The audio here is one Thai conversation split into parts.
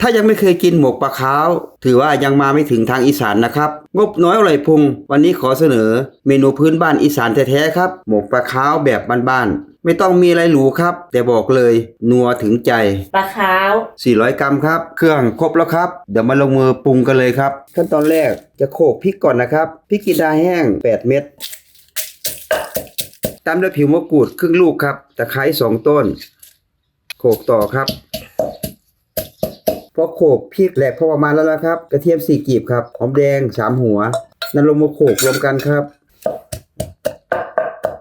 ถ้ายังไม่เคยกินหมกปลาขาว ถือว่ายังมาไม่ถึงทางอีสานนะครับ งบน้อยอร่อยพุง วันนี้ขอเสนอ เมนูพื้นบ้านอีสานแท้ๆครับ หมกปลาขาวแบบบ้านๆไม่ต้องมีอะไรหรูครับ แต่บอกเลยนัวถึงใจ ปลาขาว 400 กรัมครับ เครื่องครบแล้วครับ เดี๋ยวมาลงมือปรุงกันเลยครับ ขั้นตอนแรกจะโขลกพริกก่อนนะครับพริกกีดาแห้ง 8 เม็ดตามด้วยผิวมะกรูดครึ่งลูกครับตะไคร้สองต้น โขลกต่อครับ พอโขกพริกแหลกพอประมาณแล้วนะครับ กระเทียมสี่กีบครับหอมแดงสามหัวนั้นลงมาโขกรวมกันครับ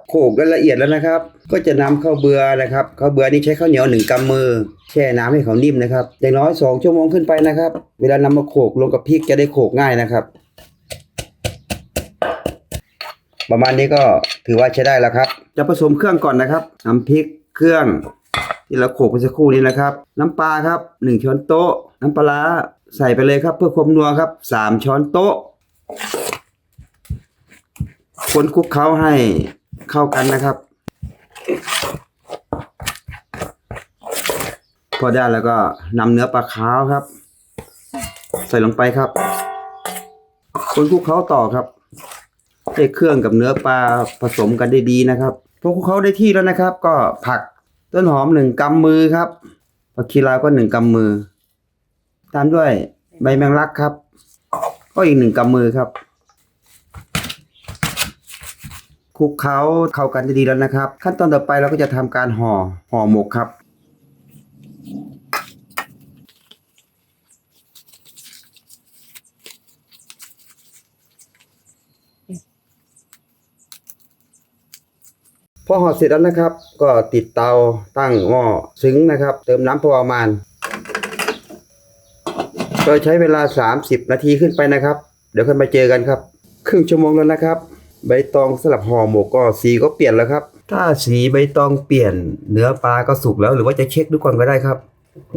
โขลกได้ละเอียดแล้วนะครับ ก็จะนำข้าวเบือนะครับข้าวเบือนี่ใช้ข้าวเหนียวหนึ่งกำมือ แช่น้ำให้เขานิ่มนะครับอย่างน้อยสองชั่วโมงขึ้นไปนะครับ เวลานำมาโขกลงกับพริกจะได้โขกง่ายนะครับ ประมาณนี้ก็ถือว่าใช้ได้แล้วครับ จะผสมเครื่องก่อนนะครับน้ำพริกเครื่อง ที่เราโขลกไปสักครู่นี้นะครับ น้ำปลาครับหนึ่งช้อนโต๊ะ น้ำปลาร้าใส่ไปเลยครับ เพื่อความนัวครับสามช้อนโต๊ะคนคลุกเคล้าให้เข้ากันนะครับ พอได้แล้วก็นำเนื้อปลาขาวครับ ใส่ลงไปครับ คนคลุกเคล้าต่อครับให้เครื่องกับเนื้อปลาผสมกันได้ดีนะครับพอคลุกเคล้าได้ที่แล้วนะครับ ก็ผัก ต้นหอมหนึ่งกำมือครับผักชีลาวก็หนึ่งกำมือ ตามด้วยใบแมงลักครับ ก็อีกหนึ่งกำมือครับคลุกเขาเข้ากันได้ดีแล้วนะครับ ขั้นตอนต่อไปเราก็จะทำการห่อห่อหมกครับ พอห่อเสร็จแล้วนะครับ ก็ติดเตาตั้งหม้อซึ้งนะครับ เติมน้ำพอประมาณโดยใช้เวลา 30 นาทีขึ้นไปนะครับ เดี๋ยวค่อยมาเจอกันครับ ครึ่งชั่วโมงแล้วนะครับ ใบตองสลับห่อหมกก็สีก็เปลี่ยนแล้วครับ ถ้าสีใบตองเปลี่ยนเนื้อปลาก็สุกแล้วหรือว่าจะเช็คดูก่อนก็ได้ครับ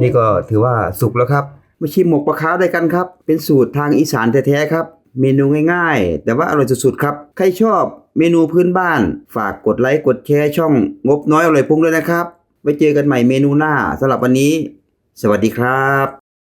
นี่ก็ถือว่าสุกแล้วครับมาชิมหมกปลาขาวด้วยกันครับ เป็นสูตรทางอีสานแท้ๆครับ เมนูง่ายๆ แต่ว่าอร่อยสุดๆครับ ใครชอบ เมนูพื้นบ้าน ฝากกดไลค์กดแชร์ช่องงบน้อยอร่อยพุงด้วยนะครับ ไว้เจอกันใหม่เมนูหน้าสำหรับวันนี้ สวัสดีครับ